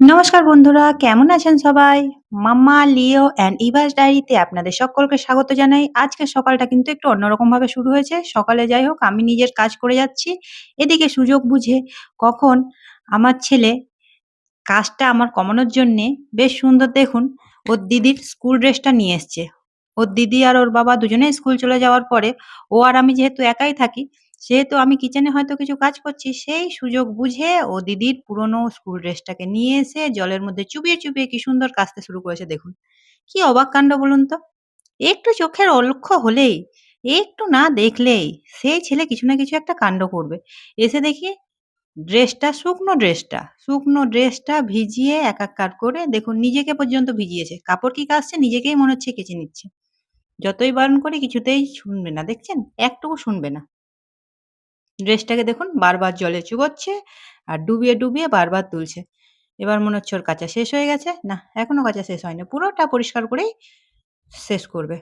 নমস্কার বন্ধুরা, কেমন আছেন সবাই? মাম্মা, লিও অ্যান্ড ইভাস ডায়েরিতে আপনাদের সকলকে স্বাগত জানাই। আজকে সকালটা কিন্তু একটু অন্যরকম ভাবে শুরু হয়েছে। সকালে যাই হোক, আমি নিজের কাজ করে যাচ্ছি। এদিকে সুযোগ বুঝে কখন আমার ছেলে কাজটা আমার কমানোর জন্যে বেশ সুন্দর দেখুন, ওর দিদির স্কুল ড্রেসটা নিয়ে এসছে। ওর দিদি আর ওর বাবা দুজনে স্কুল চলে যাওয়ার পরে ও আর আমি যেহেতু একাই থাকি সেহেতু আমি কিচেনে হয়তো কিছু কাজ করছি, সেই সুযোগ বুঝে ও দিদির পুরনো স্কুল ড্রেসটাকে নিয়ে এসে জলের মধ্যে চুপিয়ে চুপিয়ে কি সুন্দর কাচতে শুরু করেছে দেখুন। কি অবাক কাণ্ড বলুন তো? একটু চোখের অলক্ষ্য হলেই, একটু না দেখলেই সেই ছেলে কিছু না কিছু একটা কাণ্ড করবে। এসে দেখি ড্রেসটা শুকনো ড্রেসটা শুকনো ড্রেসটা ভিজিয়ে একাকার করে দেখুন নিজেকে পর্যন্ত ভিজিয়েছে। কাপড় কি কাচছে নিজেকেই মনে হচ্ছে কেচে নিচ্ছে। যতই বারণ করি কিছুতেই শুনবে না, দেখছেন? একটুকু শুনবে না। ড্রেসটাকে দেখুন বারবার জলে চুবোচ্ছে আর ডুবিয়ে ডুবিয়ে বারবার তুলছে। এবার মনে হচ্ছে ওর কাচা শেষ হয়ে গেছে। না এখনও কাচা শেষ হয়নি, পুরোটা পরিষ্কার করেই শেষ করবে।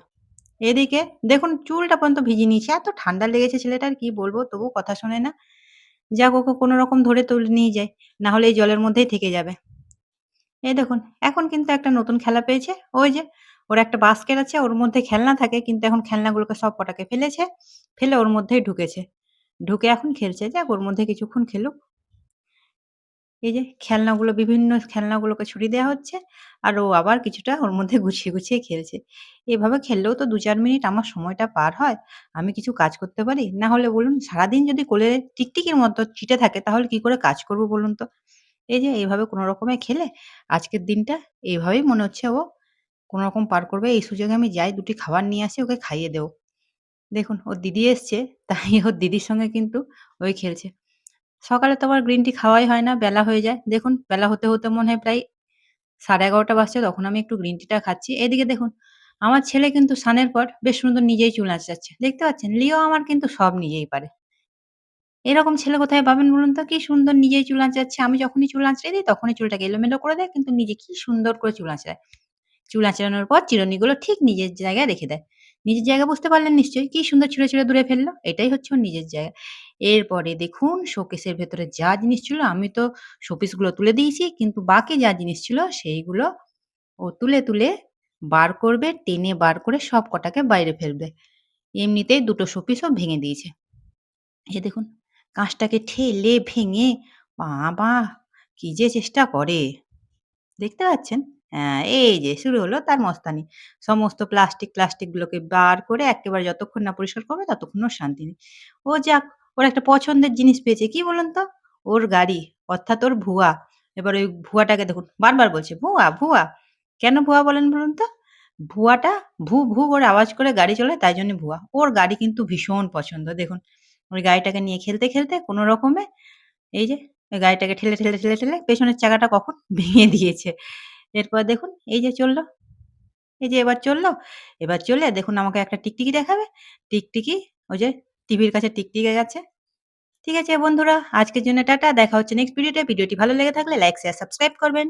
এদিকে দেখুন চুলটা পর্যন্ত ভিজিয়ে নিয়েছে, এত ঠান্ডা লেগেছে ছেলেটার, কি বলব? তবু কথা শোনে না। যাক ওকে কোনো রকম ধরে তুলে নিয়ে যায় না হলে এই জলের মধ্যেই থেকে যাবে। এই দেখুন, এখন কিন্তু একটা নতুন খেলা পেয়েছে। ওই যে ওর একটা বাস্কেট আছে, ওর মধ্যে খেলনা থাকে, কিন্তু এখন খেলনাগুলোকে সব কটাকে ফেলেছে, ফেলে ওর মধ্যেই ঢুকেছে। ঢুকে এখন খেলছে, যাক ওর মধ্যে কিছুক্ষণ খেলুক। এই যে খেলনাগুলো, বিভিন্ন খেলনাগুলোকে ছুটি দেওয়া হচ্ছে আর ও আবার কিছুটা ওর মধ্যে গুছিয়ে গুছিয়ে খেলছে। এভাবে খেললেও তো দু চার মিনিট আমার সময়টা পার হয়, আমি কিছু কাজ করতে পারি? না হলে বলুন, সারাদিন যদি কোলে টিকটিকির মতো চিটে থাকে, তাহলে কি করে কাজ করব বলুন তো? এই যে এইভাবে কোনো রকমে খেলে আজকের দিনটা এইভাবেই মনে হচ্ছে ও। কোনো রকম পার করবে, এই সুযোগে আমি যাই, দুটি খাবার নিয়ে আসি, ওকে খাইয়ে দেবো। দেখুন, ওর দিদি এসছে, তাই ওর দিদির সঙ্গে কিন্তু ওই খেলছে। সকালে তো আবার গ্রিন টি খাওয়াই হয় না, বেলা হয়ে যায়। দেখুন, বেলা হতে হতে মনে হয় প্রায় সাড়ে এগারোটা বাজছে, তখন আমি একটু গ্রিন টিটা খাচ্ছি। এদিকে দেখুন, আমার ছেলে কিন্তু সানের পর বেশ সুন্দর নিজেই চুল আঁচড়াচ্ছে। দেখতে পাচ্ছেন? লিও আমার কিন্তু সব নিজেই পারে। এরকম ছেলে কোথায় পাবেন বলুন তো? কি সুন্দর নিজেই চুল আঁচড়াচ্ছে। আমি যখনই চুল আঁচড়ে দিই, তখনই চুলটাকে এলোমেলো করে দেয়, কিন্তু নিজে কি সুন্দর করে চুল আঁচড়ায়। চুল আঁচড়ানোর পর চিরুনিগুলো ঠিক নিজের জায়গায় রেখে দেয়। নিজের জায়গা বুঝতে পারলেন নিশ্চয়ই। কি সুন্দর ছিঁড়ে ছিঁড়ে দূরে ফেলল। এটাই হচ্ছে ওর নিজের জায়গা। এরপরে দেখুন শোকেসের ভেতরে যা জিনিস ছিল, আমি তো শোপিসগুলো তুলে দিয়েছি, কিন্তু বাকি যা জিনিস ছিল, সেইগুলো ও তুলে তুলে বার করবে, টেনে বার করে সব কটাকে বাইরে ফেলবে। এমনিতেই দুটো শোপিসও ভেঙে দিয়েছে। এ দেখুন, কাঁচটাকে ঠেলে ভেঙে, বাবা, কি যে চেষ্টা করে। দেখতে পাচ্ছেন? হ্যাঁ এই যে শুরু হলো তার মস্তানি। সমস্ত প্লাস্টিক প্লাস্টিকগুলোকে বার করে একেবারে যতক্ষণ না পরিষ্কার করবে ততক্ষণ ওর শান্তি নেই। ও যাক, ওর একটা পছন্দের জিনিস পেয়েছে। কি বলুন তো? ওর গাড়ি, অর্থাৎ ওর ভুয়া। এবার ওই ভুয়াটাকে দেখুন, বারবার বলছে, ভুয়া ভুয়া। কেন ভুয়া বলেন বলুন তো? ভুয়াটা ভু ভু করে আওয়াজ করে গাড়ি চলে, তাই জন্য ভুয়া। ওর গাড়ি কিন্তু ভীষণ পছন্দ। দেখুন, ওই গাড়িটাকে নিয়ে খেলতে খেলতে কোনো রকমে এই যে, ওই গাড়িটাকে ঠেলে ঠেলে ঠেলে ঠেলে পেছনের চাকাটা কখন ভেঙে দিয়েছে। এরপর দেখুন, এই যে চলল। এই যে এবার চলল, এবার চললে দেখুন আমাকে একটা টিকটিকি দেখাবে। টিকটিকি, ওই যে টিভির কাছে টিকটিকে গেছে। ঠিক আছে বন্ধুরা, আজকের জন্য টাটা, দেখা হচ্ছে নেক্সট ভিডিওতে ভিডিওটি ভালো লেগে থাকলে লাইক শেয়ার সাবস্ক্রাইব করবেন।